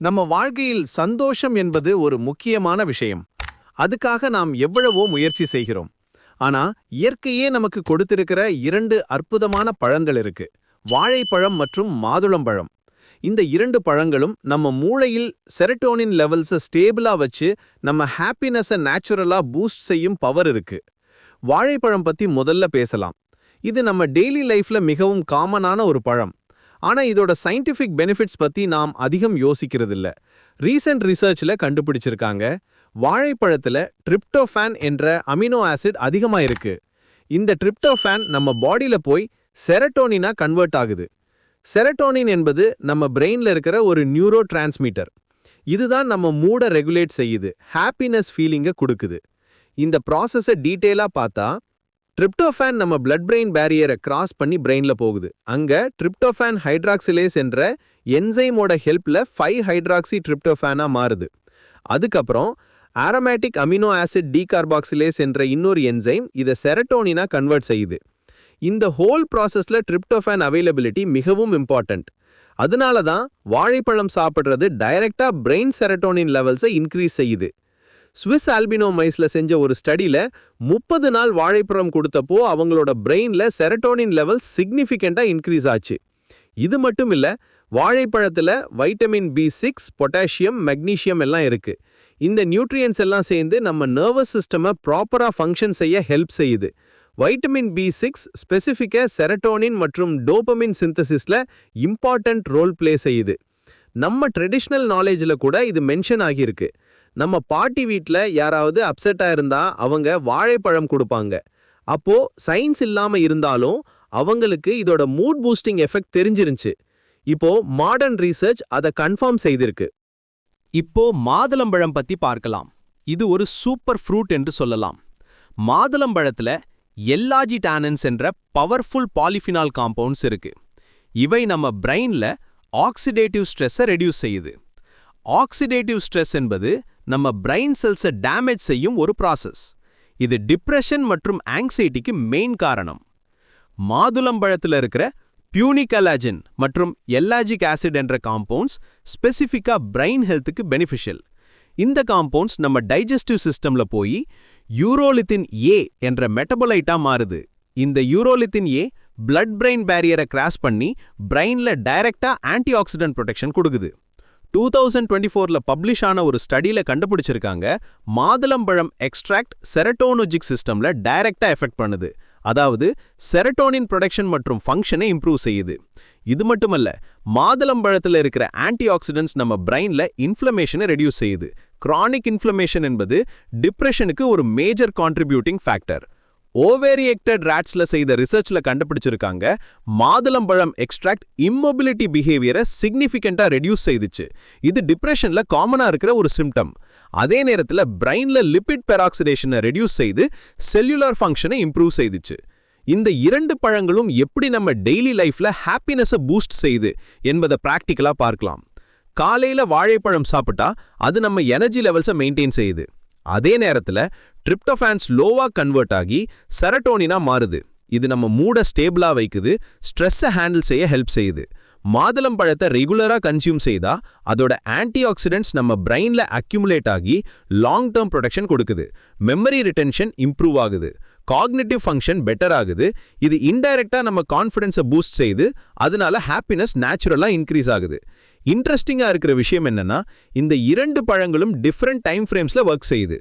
நம்ம வாழ்க்கையில் சந்தோஷம் என்பது ஒரு முக்கியமான விஷயம். அதுக்காக நாம் எவ்வளவோ முயற்சி செய்கிறோம். ஆனா இயற்கையே நமக்கு கொடுத்திருக்கிற இரண்டு அற்புதமான பழங்கள் இருக்கு. வாழைப்பழம் மற்றும் மாதுளம்பழம் இந்த இரண்டு பழங்களும் நம்ம மூளையில் செரட்டோனின் லெவல்ஸை ஸ்டேபிளா வச்சு நம்ம ஹாப்பினஸை நேச்சுரலா பூஸ்ட் செய்யும் பவர் இருக்கு. வாழைப்பழம் பத்தி முதல்ல பேசலாம். இது நம்ம டெய்லி லைஃப்ல மிகவும் காமனான ஒரு பழம். ஆனா இதோட சயின்டிஃபிக் பெனிஃபிட்ஸ் பத்தி நாம் அதிகம் யோசிக்கிறதில்ல. ரீசெண்ட் ரிசர்ச்ல கண்டுபிடிச்சிருக்காங்க வாழைப்பழத்துல ட்ரிப்டோஃபேன் என்ற அமினோ ஆசிட் அதிகமா இருக்கு. இந்த ட்ரிப்டோஃபேன் நம்ம பாடியில போய் செரட்டோனினா கன்வெர்ட் ஆகுது. செரட்டோனின் என்பது நம்ம பிரெயின்ல இருக்கிற ஒரு நியூரோ டிரான்ஸ்மீட்டர் இதுதான் நம்ம மூட ரெகுலேட் செய்யுது ஹாப்பினஸ் ஃபீலிங்கை கொடுக்குது. இந்த ப்ராசஸை டீட்டெயிலாக பார்த்தா ட்ரிப்டோஃபான் நம்ம பிளட் பிரெயின் பேரியரை கிராஸ் பண்ணி பிரெயின்ல போகுது. அங்க ட்ரிப்டோஃபேன் ஹைட்ராக்சிலேஸ் என்ற என்சைமோட ஹெல்ப்ல ஃபைவ் ஹைட்ராக்சி ட்ரிப்டோஃபேனா மாறுது. அதுக்கப்புறம் ஆரோமேட்டிக் அமினோ ஆசிட் டீகார்பாக்சிலேஸ் என்ற இன்னொரு என்சைம் இதை செரட்டோனினா கன்வெர்ட் செய்யுது. இந்த ஹோல் ப்ராசஸ்ல ட்ரிப்டோஃபேன் அவைலபிலிட்டி மிகவும் இம்பார்ட்டண்ட் அதனால தான் வாழைப்பழம் சாப்பிட்றது டைரக்டா பிரெயின் செரட்டோனின் லெவல்ஸை இன்க்ரீஸ் செய்யுது. ஸ்விஸ் ஆல்பினோமைஸ்ல செஞ்ச ஒரு ஸ்டடியில முப்பது நாள் வாழைப்பழம் கொடுத்தப்போ அவங்களோட பிரெயின்ல செரட்டோனின் லெவல் சிக்னிஃபிகண்ட்டாக இன்க்ரீஸ் ஆச்சு. இது மட்டும் இல்ல வாழைப்பழத்துல vitamin B six potassium magnesium எல்லாம் இருக்கு. இந்த நியூட்ரியன்ஸ் எல்லாம் சேர்ந்து நம்ம நர்வஸ் சிஸ்டமை ப்ராப்பரா ஃபங்க்ஷன் செய்ய ஹெல்ப் செய்யுது. வைட்டமின் பி சிக்ஸ் ஸ்பெசிஃபிக்காக செரட்டோனின் மற்றும் டோபமின் சிந்தசிஸ்ல இம்பார்ட்டண்ட் ரோல் ப்ளே செய்யுது. நம்ம ட்ரெடிஷ்னல் நாலேஜில் கூட இது மென்ஷன் ஆகியிருக்கு. நம்ம பாட்டி வீட்டில் யாராவது அப்செட்டாக இருந்தா அவங்க வாழைப்பழம் கொடுப்பாங்க. அப்போ சயின்ஸ் இல்லாம இருந்தாலும் அவங்களுக்கு இதோட மூட் பூஸ்டிங் எஃபெக்ட் தெரிஞ்சிருந்துச்சு. இப்போ மாடர்ன் ரீசர்ச் அதை கன்ஃபார்ம் செய்திருக்கு. இப்போ மாதுளம்பழம் பத்தி பார்க்கலாம். இது ஒரு சூப்பர் ஃப்ரூட் என்று சொல்லலாம். மாதுளம்பழத்துல எல்லாஜி டானன்ஸ் என்ற பவர்ஃபுல் பாலிஃபினால் காம்பவுண்ட்ஸ் இருக்கு. இவை நம்ம பிரெயின்ல ஆக்சிடேட்டிவ் ஸ்ட்ரெஸ்ஸை ரெடியூஸ் செய்யுது. ஆக்சிடேட்டிவ் ஸ்ட்ரெஸ் என்பது நம்ம பிரெயின் செல்ஸை டேமேஜ் செய்யும் ஒரு ப்ராசஸ் இது டிப்ரெஷன் மற்றும் ஆங்ஸைட்டிக்கு மெயின் காரணம். மாதுளம்பழத்தில் இருக்கிற பியூனிகலாஜின் மற்றும் எல்லாஜிக் ஆசிட் என்ற காம்பவுண்ட்ஸ் ஸ்பெசிஃபிக்காக பிரெயின் ஹெல்த்துக்கு பெனிஃபிஷியல் இந்த காம்பவுண்ட்ஸ் நம்ம டைஜஸ்டிவ் சிஸ்டம்ல போய் யூரோலித்தின் ஏ என்ற மெட்டபோலைட்டா மாறுது. இந்த யூரோலித்தின் ஏ பிளட் பிரெயின் பேரியரை கிராஸ் பண்ணி பிரெயினில் டைரெக்டாக ஆன்டி ஆக்சிடென்ட் ப்ரொடெக்ஷன் கொடுக்குது. டூ தௌசண்ட் டுவெண்ட்டி ஃபோரில் பப்ளிஷ் ஆன ஒரு ஸ்டடியில் கண்டுபிடிச்சிருக்காங்க மாதுளம்பழம் எக்ஸ்ட்ராக்ட் செரட்டோனோஜிக் சிஸ்டம்ல டைரக்டா எஃபெக்ட் பண்ணுது. அதாவது செரட்டோனின் ப்ரொடக்ஷன் மற்றும் ஃபங்க்ஷனை இம்ப்ரூவ் செய்யுது. இது மட்டுமல்ல மாதுளம்பழத்தில் இருக்கிற ஆன்டி ஆக்சிடென்ட்ஸ் நம்ம பிரெயினில் இன்ஃப்ளமேஷனை ரெடியூஸ் செய்யுது. கிரானிக் இன்ஃப்ளமேஷன் என்பது டிப்ரெஷனுக்கு ஒரு மேஜர் கான்ட்ரிபியூட்டிங் ஃபேக்டர் ஓவேரியக்டட் ராட்ஸ்ல செய்த ரிசர்ச்ல கண்டுபிடிச்சிருக்காங்க. மாதுளம்பழம் எக்ஸ்ட்ராக்ட் இம்மொபிலிட்டி பிஹேவியரை சிக்னிஃபிகண்ட்டாக ரெடியூஸ் செய்துச்சு. இது டிப்ரெஷன்ல காமனா இருக்கிற ஒரு சிம்டம் அதே நேரத்துல பிரெயினில் லிபிட் பெராக்சிடேஷனை ரெடியூஸ் செய்து செல்லுலார் ஃபங்க்ஷனை இம்ப்ரூவ் செய்துச்சு. இந்த இரண்டு பழங்களும் எப்படி நம்ம டெய்லி லைஃப்ல ஹாப்பினஸை பூஸ்ட் செய்யுது என்பதை ப்ராக்டிக்கலாக பார்க்கலாம். காலையில வாழைப்பழம் சாப்பிட்டா அது நம்ம எனர்ஜி லெவல்ஸை மெயின்டைன் செய்யுது. அதே நேரத்துல ட்ரிப்டோஃபான்ஸ் லோவா கன்வெர்ட் ஆகி செரட்டோனினா மாறுது. இது நம்ம மூட ஸ்டேபிளா வைக்குது ஸ்ட்ரெஸ்ஸை ஹேண்டில் செய்ய ஹெல்ப் செய்யுது. மாதுளம் பழத்தை ரெகுலரா கன்சியூம் செய்தா அதோட ஆன்டி ஆக்சிடென்ட்ஸ் நம்ம பிரெயினில் அக்யூமுலேட் ஆகி லாங் டேர்ம் ப்ரொடெக்ஷன் கொடுக்குது. மெமரி ரிட்டென்ஷன் இம்ப்ரூவ் ஆகுது. காக்னேட்டிவ் ஃபங்க்ஷன் பெட்டர் ஆகுது. இது இன்டைரக்டாக நம்ம கான்ஃபிடென்ஸை பூஸ்ட் செய்து அதனால ஹாப்பினஸ் நேச்சுரலாக இன்க்ரீஸ் ஆகுது. இன்ட்ரெஸ்டிங்கா இருக்கிற விஷயம் என்னன்னா இந்த இரண்டு பழங்களும் டிஃப்ரெண்ட் டைம் ஃப்ரேம்ஸ்ல ஒர்க் செய்யுது.